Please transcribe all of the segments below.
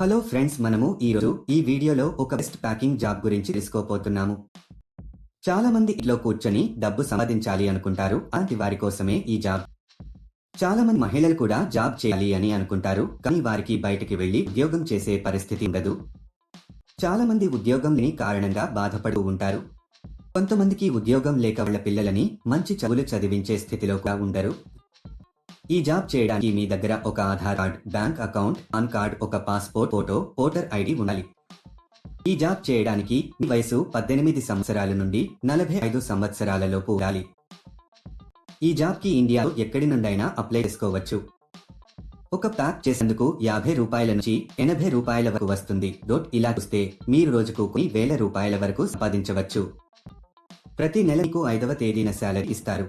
Hello friends మనము ఈరోజు ఈ వీడియోలో ఒక బెస్ట్ ప్యాకింగ్ జాబ్ గురించి తెలుసుకోపోతున్నాము చాలా మంది ఇంట్లో కూర్చొని డబ్బు సంపాదించాలి అనుకుంటారు అలాంటి వారి కోసమే ఈ జాబ్ చాలా మంది మహిళలు కూడా జాబ్ చేయాలి అని అనుకుంటారు కానీ వారికి బయటికి వెళ్ళి ఉద్యోగం చేసే పరిస్థితి ఉండదు. చాలా మంది ఉద్యోగం లేని కారణంగా బాధపడుతూ ఉంటారు. కొంతమందికి ఉద్యోగం లేక వాళ్ళ పిల్లలని మంచి చదువులు చదివించే స్థితిలో కూడా ఉండరు. ఈ జాబ్ చేయడానికి మీ దగ్గర ఒక Aadhaar card bank account PAN card ఒక పాస్పోర్ట్ ఫోటో ఓటర్ ఐడి ఉండాలి. ఈ జాబ్ చేయడానికి మీ వయసు పద్దెనిమిది సంవత్సరాల నుండి నలభై ఐదు సంవత్సరాలలోపు ఉండాలి. ఈ జాబ్కి ఇండియాలో ఎక్కడి నుండైనా అప్లై చేసుకోవచ్చు. ఒక ప్యాక్ చేసేందుకు యాభై రూపాయల నుంచి ఎనభై రూపాయల వరకు వస్తుంది. డోట్ ఇలా చూస్తే మీరు రోజుకు కొన్ని వేల రూపాయల వరకు సంపాదించవచ్చు. ప్రతి నెల మీకు ఐదవ తేదీన శాలరీ ఇస్తారు.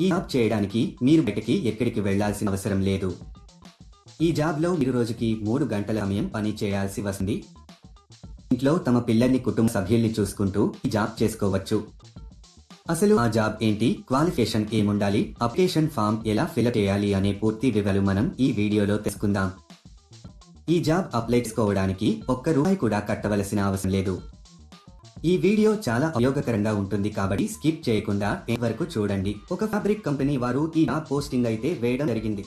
ఈ జాబ్ చేయడానికి మీరు బయటకి ఎక్కడికి వెళ్ళాల్సిన అవసరం లేదు. ఈ జాబ్లో మీరు రోజుకి మూడు గంటల సమయం పని చేయాల్సి వస్తుంది. ఇంట్లో తమ పిల్లల్ని కుటుంబ సభ్యుల్ని చూసుకుంటూ ఈ జాబ్ చేసుకోవచ్చు. అసలు ఆ జాబ్ ఏంటి? క్వాలిఫికేషన్ ఏముండాలి? అప్లికేషన్ ఫామ్ ఎలా ఫిల్ చేయాలి అనే పూర్తి వివరాలు మనం ఈ వీడియోలో తెలుసుకుందాం. ఈ జాబ్ అప్లై చేసుకోవడానికి ఒక్క రూపాయి కూడా కట్టవలసిన అవసరం లేదు. ఈ వీడియో చాలా ఉపయోగకరంగా ఉంటుంది కాబట్టి స్కిప్ చేయకుండా వరకు చూడండి. ఒక ఫ్యాబ్రిక్ కంపెనీ వారు ఈ జాబ్ పోస్టింగ్ అయితే వేయడం జరిగింది.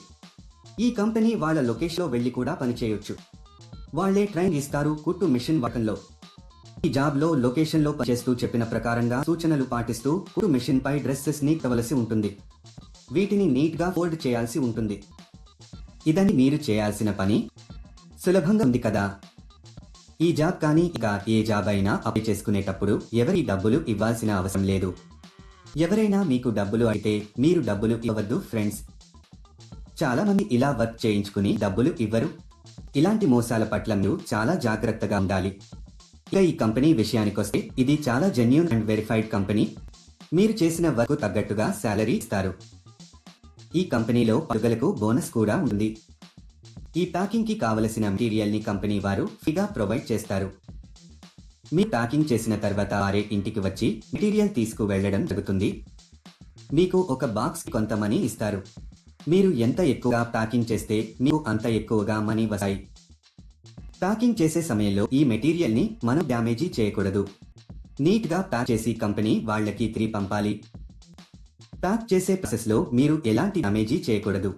ఈ కంపెనీ వాళ్ళ లొకేషన్లో వెళ్ళి కూడా పనిచేయొచ్చు వాళ్ళే ట్రైన్ ఇస్తారు కుట్టు మిషన్ వాకంలో ఈ జాబ్లో లొకేషన్లో పనిచేస్తూ చెప్పిన ప్రకారంగా సూచనలు పాటిస్తూ కుట్టు మిషన్ పై డ్రెస్సెస్ని కవలసి ఉంటుంది. వీటిని నీట్గా ఫోల్డ్ చేయాల్సి ఉంటుంది. ఇదని మీరు చేయాల్సిన పని సులభంగా ఉంది కదా? ఈ జాబ్ కానీ ఇక ఏ జాబ్ అయినా అప్లై చేసుకునేటప్పుడు ఎవరి డబ్బులు ఇవ్వాల్సిన అవసరం లేదు. ఎవరైనా మీకు డబ్బులు అయితే మీరు డబ్బులు ఇవ్వద్దు ఫ్రెండ్స్ చాలా మంది ఇలా వర్క్ చేయించుకుని డబ్బులు ఇవ్వరు. ఇలాంటి మోసాల పట్ల మీరు చాలా జాగ్రత్తగా ఉండాలి. ఇక ఈ కంపెనీ విషయానికొస్తే ఇది చాలా జెన్యున్ అండ్ వెరిఫైడ్ కంపెనీ. మీరు చేసిన వర్క్ తగ్గట్టుగా శాలరీ ఇస్తారు. ఈ కంపెనీలో పరుగులకు బోనస్ కూడా ఉంది ఈ ప్యాకింగ్కి కావలసిన మెటీరియల్ని కంపెనీ వారు ఫ్రీగా ప్రొవైడ్ చేస్తారు. మీ ప్యాకింగ్ చేసిన తర్వాత ఆరే ఇంటికి వచ్చి మెటీరియల్ తీసుకు వెళ్ళడం జరుగుతుంది. మీకు ఒక బాక్స్ కొంత మనీ ఇస్తారు. మీరు ఎంత ఎక్కువగా ప్యాకింగ్ చేస్తే మీకు అంత ఎక్కువగా మనీ వస్తాయి. ప్యాకింగ్ చేసే సమయంలో ఈ మెటీరియల్ని మనం డ్యామేజీ చేయకూడదు. నీట్గా ప్యాక్ చేసి కంపెనీ వాళ్ళకి తిరిగి పంపాలి. ప్యాక్ చేసే ప్రాసెస్లో మీరు ఎలాంటి డ్యామేజీ చేయకూడదు.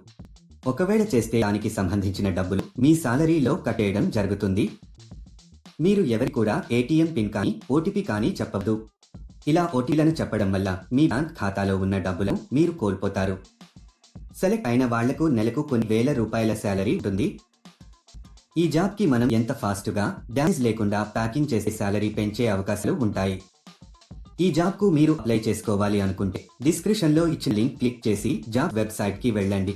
ఒకవేళ చేస్తే దానికి సంబంధించిన డబ్బులు మీ సాలరీలో కట్టేయడం జరుగుతుంది. మీరు ఎవరి కూడా ఏటీఎం పిన్ కానీ ఓటీపీ కానీ చెప్పవద్దు. ఇలా ఓటీలను చెప్పడం వల్ల మీ బ్యాంక్ ఖాతాలో ఉన్న డబ్బులను మీరు కోల్పోతారు. సెలెక్ట్ అయిన వాళ్ళకు నెలకు కొన్ని వేల రూపాయల శాలరీ ఉంటుంది. ఈ జాబ్కి మనం ఎంత ఫాస్ట్గా డ్యామేజ్ లేకుండా ప్యాకింగ్ చేసే శాలరీ పెంచే అవకాశాలు ఉంటాయి. ఈ జాబ్కు మీరు అప్లై చేసుకోవాలి అనుకుంటే డిస్క్రిప్షన్లో ఇచ్చిన లింక్ క్లిక్ చేసి జాబ్ వెబ్సైట్కి వెళ్ళండి.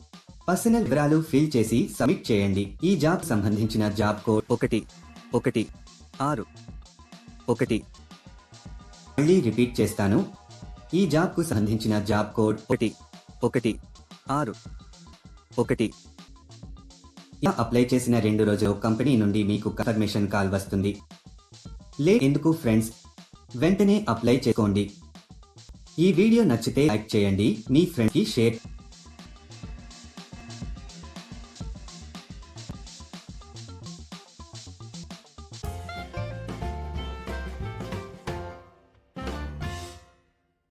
పర్సనల్ వివరాలు ఫిల్ చేసి సబ్మిట్ చేయండి. ఈ జాబ్ సంబంధించిన జాబ్ కోడ్ ఒకటి ఒకటి ఆరు ఒకటి. మళ్ళీ రిపీట్ చేస్తాను. ఈ జాబ్కు సంబంధించిన జాబ్ కోడ్ ఒకటి ఒకటి ఆరు ఒకటి. ఇలా అప్లై చేసిన రెండు రోజులు కంపెనీ నుండి మీకు కన్ఫర్మేషన్ కాల్ వస్తుంది. లే ఎందుకు ఫ్రెండ్స్? వెంటనే అప్లై చేసుకోండి. ఈ వీడియో నచ్చితే లైక్ చేయండి. మీ ఫ్రెండ్కి షేర్